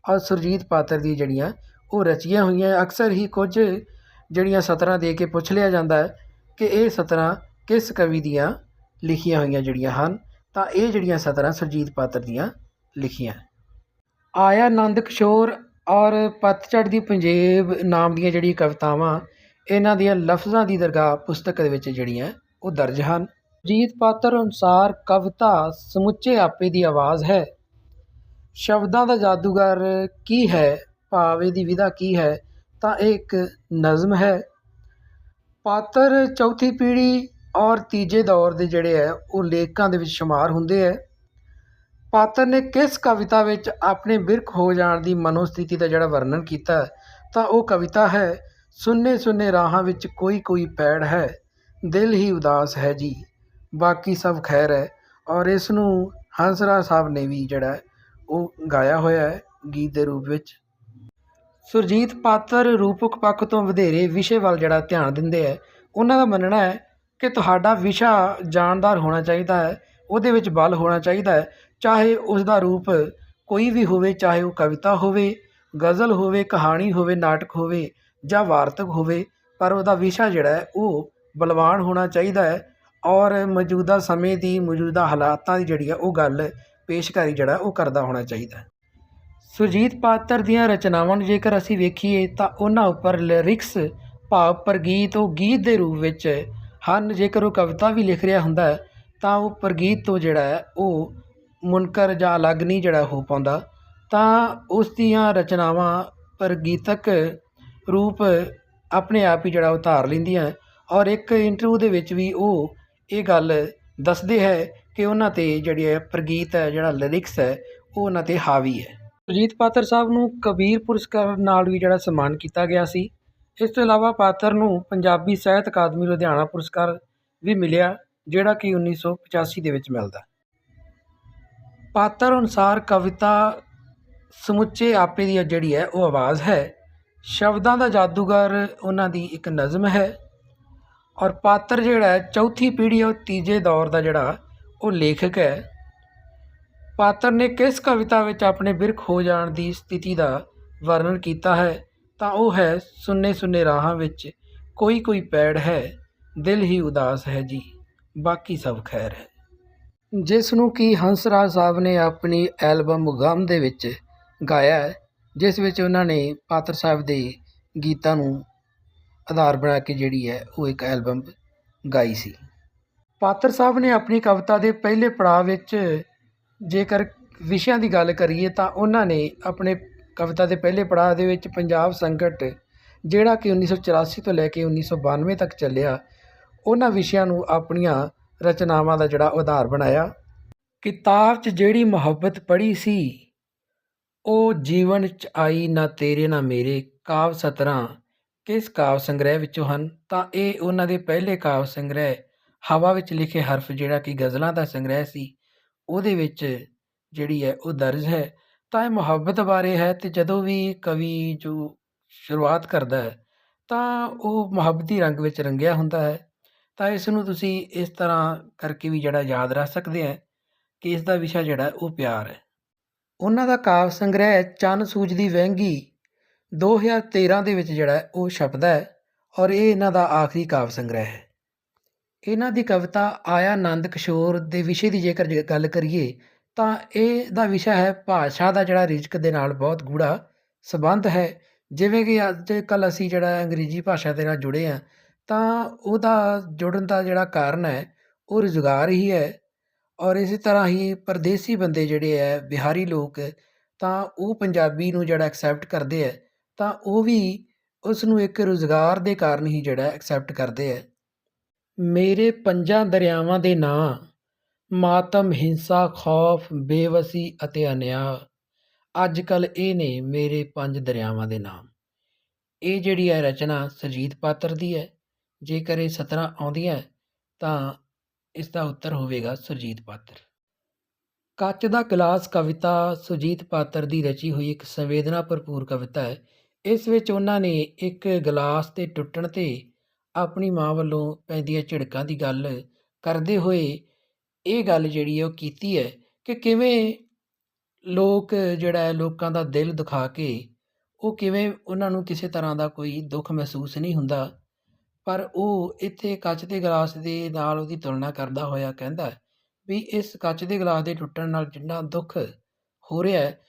A: ਔਰ ਸੁਰਜੀਤ ਪਾਤਰ ਦੀ ਜਿਹੜੀਆਂ, ਉਹ ਰਚੀਆਂ ਹੋਈਆਂ ਅਕਸਰ ਹੀ ਕੁਝ ਜਿਹੜੀਆਂ ਸਤਰਾਂ ਦੇ ਕੇ ਪੁੱਛ ਲਿਆ ਜਾਂਦਾ ਹੈ ਕਿ ਇਹ ਸਤਰਾਂ ਕਿਸ ਕਵੀ ਦੀਆਂ ਲਿਖੀਆਂ ਹੋਈਆਂ ਜਿਹੜੀਆਂ ਹਨ। ਤਾਂ ਇਹ ਜਿਹੜੀਆਂ ਸਤਰਾਂ ਸੁਰਜੀਤ ਪਾਤਰ ਦੀਆਂ ਲਿਖੀਆਂ। ਆਇਆ ਆਨੰਦ ਕਿਸ਼ੋਰ ਔਰ ਪਤਝੜ ਦੀ ਪੰਜੇਬ ਨਾਮ ਦੀਆਂ ਜਿਹੜੀਆਂ ਕਵਿਤਾਵਾਂ, ਇਹਨਾਂ ਦੀਆਂ ਲਫ਼ਜ਼ਾਂ ਦੀ ਦਰਗਾਹ ਪੁਸਤਕ ਦੇ ਵਿੱਚ ਜਿਹੜੀਆਂ, ਉਹ ਦਰਜ ਹਨ। ਜੀਤ ਪਾਤਰ ਅਨੁਸਾਰ ਕਵਿਤਾ ਸਮੁੱਚੇ ਆਪੇ ਦੀ ਆਵਾਜ਼ ਹੈ। ਸ਼ਬਦਾਂ ਦਾ ਜਾਦੂਗਰ ਕੀ ਹੈ, ਭਾਵ ਦੀ ਵਿਧਾ ਕੀ ਹੈ, ਤਾਂ ਇਹ ਇੱਕ ਨਜ਼ਮ ਹੈ। ਪਾਤਰ ਚੌਥੀ ਪੀੜ੍ਹੀ ਔਰ ਤੀਜੇ ਦੌਰ ਦੇ ਜਿਹੜੇ ਹੈ, ਉਹ ਲੇਖਕਾਂ ਦੇ ਵਿੱਚ ਸ਼ੁਮਾਰ ਹੁੰਦੇ ਹੈ। ਪਾਤਰ ਨੇ ਕਿਸ ਕਵਿਤਾ ਵਿੱਚ ਆਪਣੇ ਬਿਰਖ ਹੋ ਜਾਣ ਦੀ ਮਨੋਸਥਿਤੀ ਦਾ ਜਿਹੜਾ ਵਰਣਨ ਕੀਤਾ ਤਾਂ ਉਹ ਕਵਿਤਾ ਹੈ, ਸੁੰਨੇ ਸੁੰਨੇ ਰਾਹਾਂ ਵਿੱਚ ਕੋਈ ਕੋਈ ਪੈੜ ਹੈ, ਦਿਲ ਹੀ ਉਦਾਸ ਹੈ ਜੀ, ਬਾਕੀ ਸਭ ਖੈਰ ਹੈ, ਔਰ ਇਸ ਨੂੰ ਹੰਸਰਾ ਸਾਹਿਬ ਨੇ ਵੀ ਜਿਹੜਾ ਉਹ ਗਾਇਆ ਹੋਇਆ ਹੈ ਗੀਤ ਦੇ ਰੂਪ ਵਿੱਚ। ਸੁਰਜੀਤ ਪਾਤਰ ਰੂਪਕ ਪੱਖ ਤੋਂ ਵਧੇਰੇ ਵਿਸ਼ੇ ਵੱਲ ਜਿਹੜਾ ਧਿਆਨ ਦਿੰਦੇ ਹੈ, ਉਹਨਾਂ ਦਾ ਮੰਨਣਾ ਹੈ ਕਿ ਤੁਹਾਡਾ ਵਿਸ਼ਾ ਜਾਣਦਾਰ ਹੋਣਾ ਚਾਹੀਦਾ ਹੈ, ਉਹਦੇ ਵਿੱਚ ਬਲ ਹੋਣਾ ਚਾਹੀਦਾ ਹੈ ਚਾਹੇ ਉਸ ਦਾ ਰੂਪ ਕੋਈ ਵੀ ਹੋਵੇ, ਚਾਹੇ ਉਹ ਕਵਿਤਾ ਹੋਵੇ, ਗਜ਼ਲ ਹੋਵੇ, ਕਹਾਣੀ ਹੋਵੇ, ਨਾਟਕ ਹੋਵੇ ਜਾਂ ਵਾਰਤਕ ਹੋਵੇ, ਪਰ ਉਹਦਾ ਵਿਸ਼ਾ ਜਿਹੜਾ ਹੈ, ਉਹ ਬਲਵਾਨ ਹੋਣਾ ਚਾਹੀਦਾ ਹੈ ਔਰ ਮੌਜੂਦਾ ਸਮੇਂ ਦੀ, ਮੌਜੂਦਾ ਹਾਲਾਤਾਂ ਦੀ ਜਿਹੜੀ ਹੈ, ਉਹ ਗੱਲ ਪੇਸ਼ਕਾਰੀ ਜਿਹੜਾ ਉਹ ਕਰਦਾ ਹੋਣਾ ਚਾਹੀਦਾ ਹੈ। ਸੁਰਜੀਤ ਪਾਤਰ ਦੀਆਂ ਰਚਨਾਵਾਂ ਨੂੰ ਜੇਕਰ ਅਸੀਂ ਵੇਖੀਏ, ਤਾਂ ਉਹਨਾਂ ਉੱਪਰ ਲਿਰਿਕਸ ਭਾਵ ਪ੍ਰਗੀਤ, ਉਹ ਗੀਤ ਦੇ ਰੂਪ ਵਿੱਚ ਹਨ। ਜੇਕਰ ਉਹ ਕਵਿਤਾ ਵੀ ਲਿਖ ਰਿਹਾ ਹੁੰਦਾ ਤਾਂ ਉਹ ਪ੍ਰਗੀਤ ਤੋਂ ਜਿਹੜਾ ਹੈ, ਉਹ ਮੁਨਕਰ ਜਾਂ ਅਲੱਗ ਨਹੀਂ ਜਿਹੜਾ ਹੋ ਪਾਉਂਦਾ, ਤਾਂ ਉਸ ਦੀਆਂ ਰਚਨਾਵਾਂ ਪ੍ਰਗੀਤਕ ਰੂਪ ਆਪਣੇ ਆਪ ਹੀ ਜਿਹੜਾ ਉਹ ਧਾਰ ਲੈਂਦੀਆਂ ਔਰ ਇੱਕ ਇੰਟਰਵਿਊ ਦੇ ਵਿੱਚ ਵੀ ਉਹ ਇਹ ਗੱਲ ਦੱਸਦੇ ਹੈ ਕਿ ਉਹਨਾਂ ਤੇ ਜਿਹੜੀ ਹੈ ਪ੍ਰਗੀਤ ਹੈ, ਜਿਹੜਾ ਲਿਰਿਕਸ ਹੈ, ਉਹ ਉਹਨਾਂ ਤੇ ਹਾਵੀ ਹੈ। ਸੁਰਜੀਤ ਪਾਤਰ ਸਾਹਿਬ ਨੂੰ ਕਬੀਰ ਪੁਰਸਕਾਰ ਨਾਲ ਵੀ ਜਿਹੜਾ ਸਨਮਾਨ ਕੀਤਾ ਗਿਆ ਸੀ। ਇਸ ਤੋਂ ਇਲਾਵਾ ਪਾਤਰ ਨੂੰ ਪੰਜਾਬੀ ਸਾਹਿਤ ਅਕਾਦਮੀ ਲੁਧਿਆਣਾ ਪੁਰਸਕਾਰ ਵੀ ਮਿਲਿਆ, ਜਿਹੜਾ ਕਿ 1985 ਦੇ ਵਿੱਚ ਮਿਲਦਾ। ਪਾਤਰ ਅਨੁਸਾਰ ਕਵਿਤਾ ਸਮੁੱਚੇ ਆਪੇ ਦੀ ਜਿਹੜੀ ਹੈ ਉਹ ਆਵਾਜ਼ ਹੈ। ਸ਼ਬਦਾਂ ਦਾ ਜਾਦੂਗਰ ਉਹਨਾਂ ਦੀ ਇੱਕ ਨਜ਼ਮ ਹੈ ਔਰ ਪਾਤਰ ਜਿਹੜਾ ਚੌਥੀ ਪੀੜ੍ਹੀ ਔਰ ਤੀਜੇ ਦੌਰ ਦਾ ਜਿਹੜਾ ਉਹ ਲੇਖਕ ਹੈ। ਪਾਤਰ ਨੇ ਕਿਸ ਕਵਿਤਾ ਵਿੱਚ ਆਪਣੇ ਬਿਰਖ ਹੋ ਜਾਣ ਦੀ ਸਥਿਤੀ ਦਾ ਵਰਣਨ ਕੀਤਾ ਹੈ, ਤਾਂ ਉਹ ਹੈ, ਸੁੰਨੇ ਸੁੰਨੇ ਰਾਹਾਂ ਵਿੱਚ ਕੋਈ ਕੋਈ ਪੈੜ ਹੈ, ਦਿਲ ਹੀ ਉਦਾਸ ਹੈ ਜੀ, ਬਾਕੀ ਸਭ ਖੈਰ ਹੈ। ਜਿਸ ਨੂੰ ਕਿ ਹੰਸ ਰਾਜ ਸਾਹਿਬ ਨੇ ਆਪਣੀ ਐਲਬਮ ਗਮ ਦੇ ਵਿੱਚ ਗਾਇਆ ਜਿਸ ਵਿੱਚ ਉਹਨਾਂ ਨੇ ਪਾਤਰ ਸਾਹਿਬ ਦੇ ਗੀਤਾਂ ਨੂੰ ਆਧਾਰ ਬਣਾ ਕੇ ਜਿਹੜੀ ਹੈ ਉਹ ਇੱਕ ਐਲਬਮ ਗਾਈ ਸੀ। ਪਾਤਰ ਸਾਹਿਬ ਨੇ ਆਪਣੀ ਕਵਿਤਾ ਦੇ ਪਹਿਲੇ ਪੜਾਅ ਵਿੱਚ ਜੇਕਰ ਵਿਸ਼ਿਆਂ ਦੀ ਗੱਲ ਕਰੀਏ ਤਾਂ ਉਹਨਾਂ ਨੇ ਆਪਣੇ ਕਵਿਤਾ ਦੇ ਪਹਿਲੇ ਪੜਾਅ ਦੇ ਵਿੱਚ ਪੰਜਾਬ ਸੰਕਟ, ਜਿਹੜਾ ਕਿ 1984 ਤੋਂ ਲੈ ਕੇ 1992 ਤੱਕ ਚੱਲਿਆ, ਉਹਨਾਂ ਵਿਸ਼ਿਆਂ ਨੂੰ ਆਪਣੀਆਂ ਰਚਨਾਵਾਂ ਦਾ ਜਿਹੜਾ ਆਧਾਰ ਬਣਾਇਆ। ਕਿਤਾਬ 'ਚ ਜਿਹੜੀ ਮੁਹੱਬਤ ਪੜ੍ਹੀ ਸੀ, ਉਹ ਜੀਵਨ 'ਚ ਆਈ ਨਾ ਤੇਰੇ ਨਾ ਮੇਰੇ ਕਾਵ ਸਤਰਾਂ ਕਿਸ ਕਾਵ ਸੰਗ੍ਰਹਿ ਵਿੱਚੋਂ ਹਨ? ਤਾਂ ਇਹ ਉਹਨਾਂ ਦੇ ਪਹਿਲੇ ਕਾਵ ਸੰਗ੍ਰਹਿ ਹਵਾ ਵਿੱਚ ਲਿਖੇ ਹਰਫ ਜਿਹੜਾ ਕਿ ਗਜ਼ਲਾਂ ਦਾ ਸੰਗ੍ਰਹਿ ਸੀ, ਉਹਦੇ ਵਿੱਚ ਜਿਹੜੀ ਹੈ ਉਹ ਦਰਜ ਹੈ। ਤਾਂ ਇਹ ਮੁਹੱਬਤ ਬਾਰੇ ਹੈ ਤੇ ਜਦੋਂ ਵੀ ਕਵੀ ਜੋ ਸ਼ੁਰੂਆਤ ਕਰਦਾ ਹੈ, ਤਾਂ ਉਹ ਮੁਹੱਬਤੀ ਰੰਗ ਵਿੱਚ ਰੰਗਿਆ ਹੁੰਦਾ ਹੈ। ਤਾਂ ਇਸ ਨੂੰ ਤੁਸੀਂ ਇਸ ਤਰ੍ਹਾਂ ਕਰਕੇ ਵੀ ਜਿਹੜਾ ਯਾਦ ਰੱਖ ਸਕਦੇ ਹੈ ਕਿ ਇਸ ਦਾ ਵਿਸ਼ਾ ਜਿਹੜਾ ਉਹ ਪਿਆਰ ਹੈ। ਉਹਨਾਂ ਦਾ ਕਾਵ ਸੰਗ੍ਰਹਿ ਚੰਨ ਸੂਝ ਦੀ ਵਹਿੰਗੀ 2013 ਦੇ ਵਿੱਚ ਜਿਹੜਾ ਉਹ ਛਪਦਾ ਹੈ ਔਰ ਇਹ ਇਹਨਾਂ ਦਾ ਆਖਰੀ ਕਾਵ ਸੰਗ੍ਰਹਿ ਹੈ। ਇਹਨਾਂ ਦੀ ਕਵਿਤਾ ਆਇਆ ਆਨੰਦ ਕਿਸ਼ੋਰ ਦੇ ਵਿਸ਼ੇ ਦੀ ਜੇਕਰ ਜੇ ਗੱਲ ਕਰੀਏ ਤਾਂ ਇਹ ਦਾ ਵਿਸ਼ਾ ਹੈ ਭਾਸ਼ਾ ਦਾ ਜਿਹੜਾ ਰਿਜਕ ਦੇ ਨਾਲ ਬਹੁਤ ਗੂੜਾ ਸਬੰਧ ਹੈ। ਜਿਵੇਂ ਕਿ ਅੱਜ ਕੱਲ੍ਹ ਅਸੀਂ ਜਿਹੜਾ ਅੰਗਰੇਜ਼ੀ ਭਾਸ਼ਾ ਦੇ ਨਾਲ ਜੁੜੇ ਆ ਤਾਂ ਉਹਦਾ ਜੁੜਨ ਦਾ ਜਿਹੜਾ ਕਾਰਨ ਹੈ, ਉਹ ਰੁਜ਼ਗਾਰ ਹੀ ਹੈ ਔਰ ਇਸੇ ਤਰ੍ਹਾਂ ਹੀ ਪਰਦੇਸੀ ਬੰਦੇ ਜਿਹੜੇ ਹੈ, ਬਿਹਾਰੀ ਲੋਕ, ਤਾਂ ਉਹ ਪੰਜਾਬੀ ਨੂੰ ਜਿਹੜਾ ਐਕਸੈਪਟ ਕਰਦੇ ਹੈ, ਤਾਂ ਉਹ ਵੀ ਉਸ ਨੂੰ ਇੱਕ ਰੁਜ਼ਗਾਰ ਦੇ ਕਾਰਨ ਹੀ ਜਿਹੜਾ ਐਕਸੈਪਟ ਕਰਦੇ ਹੈ। ਮੇਰੇ ਪੰਜਾਂ ਦਰਿਆਵਾਂ ਦੇ ਨਾਂ, ਮਾਤਮ, ਹਿੰਸਾ, ਖੌਫ, ਬੇਵਸੀ ਅਤੇ ਅਨਿਆ ਅੱਜ ਕੱਲ ਇਹ ਨੇ ਮੇਰੇ ਪੰਜ ਦਰਿਆਵਾਂ ਦੇ ਨਾਮ ਇਹ ਜਿਹੜੀ ਹੈ ਰਚਨਾ ਸੁਰਜੀਤ ਪਾਤਰ ਦੀ ਹੈ। ਜੇਕਰ ਇਹ ਸਤਰਾਂ ਆਉਂਦੀਆਂ ਤਾਂ ਇਸ ਦਾ ਉੱਤਰ ਹੋਵੇਗਾ ਸੁਰਜੀਤ ਪਾਤਰ। ਕੱਚ ਦਾ ਗਲਾਸ ਕਵਿਤਾ ਸੁਰਜੀਤ ਪਾਤਰ ਦੀ ਰਚੀ ਹੋਈ ਇੱਕ ਸੰਵੇਦਨਾ ਭਰਪੂਰ ਕਵਿਤਾ ਹੈ। ਇਸ ਵਿੱਚ ਉਹਨਾਂ ਨੇ ਇੱਕ ਗਲਾਸ ਦੇ ਟੁੱਟਣ ਤੇ ਆਪਣੀ ਮਾਂ ਵੱਲੋਂ ਪੈਂਦੀਆਂ ਝਿੜਕਾਂ ਦੀ ਗੱਲ ਕਰਦੇ ਹੋਏ ਇਹ ਗੱਲ ਜਿਹੜੀ ਹੈ ਉਹ ਕੀਤੀ ਹੈ ਕਿ ਕਿਵੇਂ ਲੋਕ ਜਿਹੜਾ ਹੈ ਲੋਕਾਂ ਦਾ ਦਿਲ ਦਿਖਾ ਕੇ ਉਹ ਕਿਵੇਂ ਉਹਨਾਂ ਨੂੰ ਕਿਸੇ ਤਰ੍ਹਾਂ ਦਾ ਕੋਈ ਦੁੱਖ ਮਹਿਸੂਸ ਨਹੀਂ ਹੁੰਦਾ ਪਰ ਉਹ ਇੱਥੇ ਕੱਚ ਦੇ ਗਲਾਸ ਦੇ ਨਾਲ ਉਹਦੀ ਤੁਲਨਾ ਕਰਦਾ ਹੋਇਆ ਕਹਿੰਦਾ ਵੀ ਇਸ ਕੱਚ ਦੇ ਗਲਾਸ ਦੇ ਟੁੱਟਣ ਨਾਲ ਜਿੰਨਾ ਦੁੱਖ ਹੋ ਰਿਹਾ ਹੈ,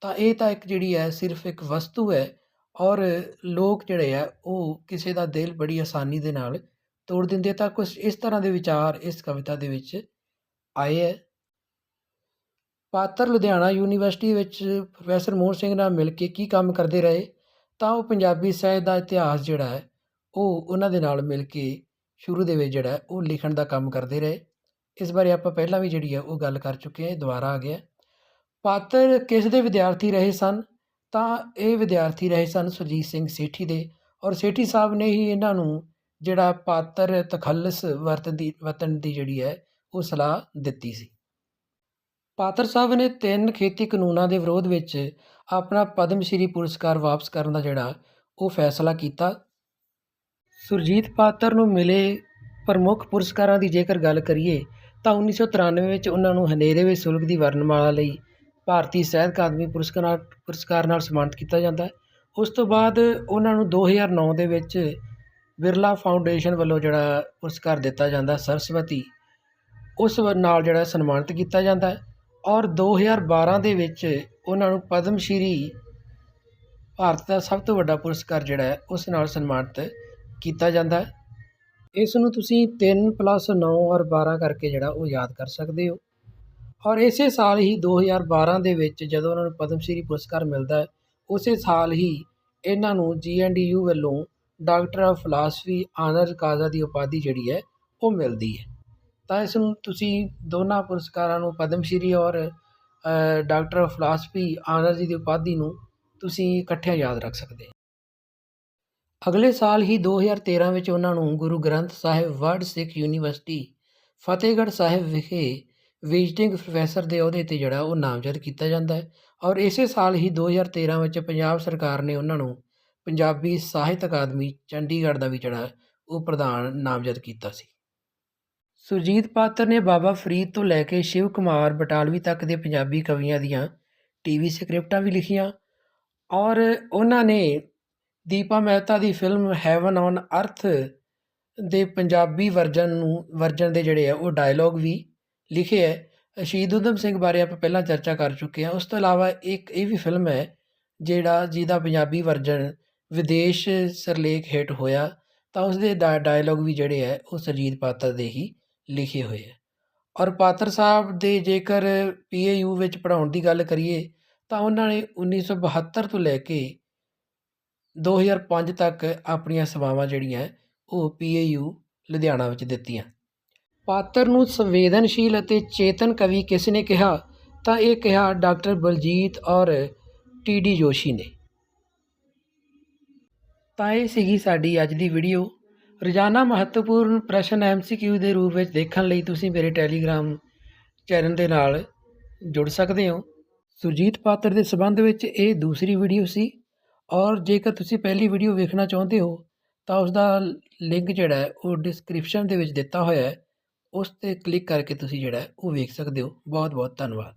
A: ਤਾਂ ਇਹ ਤਾਂ ਇੱਕ ਜਿਹੜੀ ਹੈ ਸਿਰਫ ਇੱਕ ਵਸਤੂ ਹੈ ਔਰ ਲੋਕ ਜਿਹੜੇ ਆ ਉਹ ਕਿਸੇ ਦਾ ਦਿਲ ਬੜੀ ਆਸਾਨੀ ਦੇ ਨਾਲ ਤੋੜ ਦਿੰਦੇ ਤਾਂ ਕੁਝ ਇਸ ਤਰ੍ਹਾਂ ਦੇ ਵਿਚਾਰ ਇਸ ਕਵਿਤਾ ਦੇ ਵਿੱਚ ਆਏ ਹੈ। ਪਾਤਰ ਲੁਧਿਆਣਾ ਯੂਨੀਵਰਸਿਟੀ ਵਿੱਚ ਪ੍ਰੋਫੈਸਰ ਮੋਹਨ ਸਿੰਘ ਨਾਲ ਮਿਲ ਕੇ ਕੀ ਕੰਮ ਕਰਦੇ ਰਹੇ? ਤਾਂ ਉਹ ਪੰਜਾਬੀ ਸਾਹਿਤ ਦਾ ਇਤਿਹਾਸ ਜਿਹੜਾ ਹੈ ਉਹ ਉਹਨਾਂ ਦੇ ਨਾਲ ਮਿਲ ਕੇ ਸ਼ੁਰੂ ਦੇ ਵਿੱਚ ਜਿਹੜਾ ਉਹ ਲਿਖਣ ਦਾ ਕੰਮ ਕਰਦੇ ਰਹੇ। ਇਸ ਬਾਰੇ ਆਪਾਂ ਪਹਿਲਾਂ ਵੀ ਜਿਹੜੀ ਹੈ ਉਹ ਗੱਲ ਕਰ ਚੁੱਕੇ ਹਾਂ ਦੁਬਾਰਾ ਆ ਗਿਆ। ਪਾਤਰ ਕਿਸ ਦੇ ਵਿਦਿਆਰਥੀ ਰਹੇ ਸਨ? ਤਾਂ ਇਹ ਵਿਦਿਆਰਥੀ ਰਹੇ ਸਨ ਸੁਰਜੀਤ ਸਿੰਘ ਸੇਠੀ ਦੇ ਔਰ ਸੇਠੀ ਸਾਹਿਬ ਨੇ ਹੀ ਇਹਨਾਂ ਨੂੰ ਜਿਹੜਾ ਪਾਤਰ ਤਖੱਲਸ ਵਰਤਨ ਦੀ ਵਤਨ ਦੀ ਜਿਹੜੀ ਹੈ ਉਹ ਸਲਾਹ ਦਿੱਤੀ ਸੀ। ਪਾਤਰ ਸਾਹਿਬ ਨੇ ਤਿੰਨ ਖੇਤੀ ਕਾਨੂੰਨਾਂ ਦੇ ਵਿਰੋਧ ਵਿੱਚ ਆਪਣਾ ਪਦਮ ਸ਼੍ਰੀ ਪੁਰਸਕਾਰ ਵਾਪਸ ਕਰਨ ਦਾ ਜਿਹੜਾ ਉਹ ਫੈਸਲਾ ਕੀਤਾ। ਸੁਰਜੀਤ ਪਾਤਰ ਨੂੰ ਮਿਲੇ ਪ੍ਰਮੁੱਖ ਪੁਰਸਕਾਰਾਂ ਦੀ ਜੇਕਰ ਗੱਲ ਕਰੀਏ, ਤਾਂ 1993 ਵਿੱਚ ਉਹਨਾਂ ਨੂੰ ਹਨੇਰੇ ਵਿੱਚ ਸੁਲਗ ਦੀ ਵਰਣਮਾਲਾ ਲਈ ਭਾਰਤੀ ਸਾਹਿਤ ਅਕਾਦਮੀ ਪੁਰਸਕਾਰ ਪੁਰਸਕਾਰ ਨਾਲ ਸਨਮਾਨਿਤ ਕੀਤਾ ਜਾਂਦਾ ਹੈ। ਉਸ ਤੋਂ ਬਾਅਦ ਉਹਨਾਂ ਨੂੰ 2009 ਦੇ ਵਿੱਚ ਬਿਰਲਾ ਫਾਊਂਡੇਸ਼ਨ ਵੱਲੋਂ ਜਿਹੜਾ ਪੁਰਸਕਾਰ ਦਿੱਤਾ ਜਾਂਦਾ ਸਰਸਵਤੀ, ਉਸ ਨਾਲ ਜਿਹੜਾ ਸਨਮਾਨਿਤ ਕੀਤਾ ਜਾਂਦਾ ਹੈ ਔਰ 2012 ਦੇ ਵਿੱਚ ਉਹਨਾਂ ਨੂੰ ਪਦਮ ਸ਼੍ਰੀ ਭਾਰਤ ਦਾ ਸਭ ਤੋਂ ਵੱਡਾ ਪੁਰਸਕਾਰ ਜਿਹੜਾ ਹੈ, ਉਸ ਨਾਲ ਸਨਮਾਨਿਤ ਕੀਤਾ ਜਾਂਦਾ ਹੈ। ਇਸ ਨੂੰ ਤੁਸੀਂ 3 ਪਲੱਸ 9 ਔਰ 12 ਕਰਕੇ ਜਿਹੜਾ ਉਹ ਯਾਦ ਕਰ ਸਕਦੇ ਹੋ। ਔਰ ਇਸੇ ਸਾਲ ਹੀ 2012 ਦੇ ਵਿੱਚ ਜਦੋਂ ਉਹਨਾਂ ਨੂੰ ਪਦਮ ਸ਼੍ਰੀ ਪੁਰਸਕਾਰ ਮਿਲਦਾ ਹੈ, ਉਸੇ ਸਾਲ ਹੀ ਇਹਨਾਂ ਨੂੰ ਜੀਐਨਡੀਯੂ ਵੱਲੋਂ doctor of philosophy honoris causa ਦੀ ਉਪਾਧੀ ਜਿਹੜੀ ਹੈ, ਉਹ ਮਿਲਦੀ ਹੈ। ਤਾਂ ਇਸ ਨੂੰ ਤੁਸੀਂ ਦੋਨਾਂ ਪੁਰਸਕਾਰਾਂ ਨੂੰ ਪਦਮ ਸ਼੍ਰੀ ਔਰ ਡਾਕਟਰ ਆਫ ਫਿਲਾਸਫੀ ਆਨਰ ਜੀ ਦੀ ਉਪਾਧੀ ਨੂੰ ਤੁਸੀਂ ਇਕੱਠਿਆਂ ਯਾਦ ਰੱਖ ਸਕਦੇ ਅਗਲੇ ਸਾਲ ਹੀ 2013 ਵਿੱਚ ਉਹਨਾਂ ਨੂੰ ਗੁਰੂ ਗ੍ਰੰਥ ਸਾਹਿਬ ਵਰਡ ਸਿੱਖ ਯੂਨੀਵਰਸਿਟੀ, ਫਤਿਹਗੜ੍ਹ ਸਾਹਿਬ ਵਿਖੇ ਵਿਜ਼ਿਟਿੰਗ ਪ੍ਰੋਫੈਸਰ ਦੇ ਅਹੁਦੇ ਤੇ ਜਿਹੜਾ ਉਹ ਨਾਮਜ਼ਦ ਕੀਤਾ ਜਾਂਦਾ ਹੈ ਔਰ ਇਸੇ ਸਾਲ ਹੀ 2013 ਵਿੱਚ ਪੰਜਾਬ ਸਰਕਾਰ ਨੇ ਉਹਨਾਂ ਨੂੰ ਪੰਜਾਬੀ ਸਾਹਿਤ ਅਕਾਦਮੀ ਚੰਡੀਗੜ੍ਹ ਦਾ ਵੀ ਜਿਹੜਾ ਉਹ ਪ੍ਰਧਾਨ ਨਾਮਜ਼ਦ ਕੀਤਾ ਸੀ। ਸੁਰਜੀਤ ਪਾਤਰ ਨੇ ਬਾਬਾ ਫਰੀਦ ਤੋਂ ਲੈ ਕੇ ਸ਼ਿਵ ਕੁਮਾਰ ਬਟਾਲਵੀ ਤੱਕ ਦੇ ਪੰਜਾਬੀ ਕਵੀਆਂ ਦੀਆਂ ਟੀਵੀ ਸਕ੍ਰਿਪਟਾਂ ਵੀ ਲਿਖੀਆਂ ਔਰ ਉਹਨਾਂ ਨੇ ਦੀਪਾ ਮਹਿਤਾ ਦੀ ਫਿਲਮ ਹੈਵਨ ਔਨ ਅਰਥ ਦੇ ਪੰਜਾਬੀ ਵਰਜਨ ਨੂੰ, ਵਰਜਨ ਦੇ ਜਿਹੜੇ ਆ, ਉਹ ਡਾਇਲੋਗ ਵੀ ਲਿਖੇ ਹੈ ਸ਼ਹੀਦ ਊਧਮ ਸਿੰਘ ਬਾਰੇ ਆਪਾਂ ਪਹਿਲਾਂ ਚਰਚਾ ਕਰ ਚੁੱਕੇ ਹਾਂ। ਉਸ ਤੋਂ ਇਲਾਵਾ ਇੱਕ ਇਹ ਵੀ ਫਿਲਮ ਹੈ, ਜਿਹੜਾ ਜਿਹਦਾ ਪੰਜਾਬੀ ਵਰਜਨ ਵਿਦੇਸ਼ ਸਰਲੇਖ ਹੇਠ ਹੋਇਆ, ਤਾਂ ਉਸ ਦੇ ਡਾਇਲੋਗ ਵੀ ਜਿਹੜੇ ਹੈ ਉਹ ਸਰਜੀਤ ਪਾਤਰ ਦੇ ਹੀ ਲਿਖੇ ਹੋਏ ਹੈ ਔਰ ਪਾਤਰ ਸਾਹਿਬ ਦੇ ਜੇਕਰ ਪੀਏਯੂ ਵਿੱਚ ਪੜ੍ਹਾਉਣ ਦੀ ਗੱਲ ਕਰੀਏ, ਤਾਂ ਉਹਨਾਂ ਨੇ 1972 ਤੋਂ ਲੈ ਕੇ 2005 ਤੱਕ ਆਪਣੀਆਂ ਸੇਵਾਵਾਂ ਜਿਹੜੀਆਂ ਉਹ ਪੀ ਏ ਯੂ ਲੁਧਿਆਣਾ ਵਿੱਚ ਦਿੱਤੀਆਂ। ਪਾਤਰ ਨੂੰ ਸੰਵੇਦਨਸ਼ੀਲ ਅਤੇ ਚੇਤਨ ਕਵੀ ਕਿਸ ਨੇ ਕਿਹਾ, ਤਾਂ ਇਹ ਕਿਹਾ ਡਾਕਟਰ ਬਲਜੀਤ ਔਰ ਟੀ ਡੀ ਜੋਸ਼ੀ ਨੇ। ਤਾਂ ਇਹ ਸੀਗੀ ਸਾਡੀ ਅੱਜ ਦੀ ਵੀਡੀਓ। ਰੋਜ਼ਾਨਾ ਮਹੱਤਵਪੂਰਨ ਪ੍ਰਸ਼ਨ ਐਮਸੀਕਿਊ ਦੇ ਰੂਪ ਵਿੱਚ ਦੇਖਣ ਲਈ ਤੁਸੀਂ ਮੇਰੇ ਟੈਲੀਗ੍ਰਾਮ ਚੈਨਲ ਦੇ ਨਾਲ ਜੁੜ ਸਕਦੇ ਹੋ। ਸੁਰਜੀਤ ਪਾਤਰ ਦੇ ਸਬੰਧ ਵਿੱਚ ਇਹ ਦੂਸਰੀ ਵੀਡੀਓ ਸੀ। ਔਰ ਜੇਕਰ ਤੁਸੀਂ ਪਹਿਲੀ ਵੀਡੀਓ ਵੇਖਣਾ ਚਾਹੁੰਦੇ ਹੋ, ਤਾਂ ਉਸ ਦਾ ਲਿੰਕ ਜਿਹੜਾ ਹੈ, ਉਹ ਡਿਸਕ੍ਰਿਪਸ਼ਨ ਦੇ ਵਿੱਚ ਦਿੱਤਾ ਹੋਇਆ ਹੈ। ਉਸ ਤੇ ਕਲਿੱਕ ਕਰਕੇ ਤੁਸੀਂ ਜਿਹੜਾ ਉਹ ਵੇਖ ਸਕਦੇ ਹੋ। ਬਹੁਤ ਬਹੁਤ ਧੰਨਵਾਦ।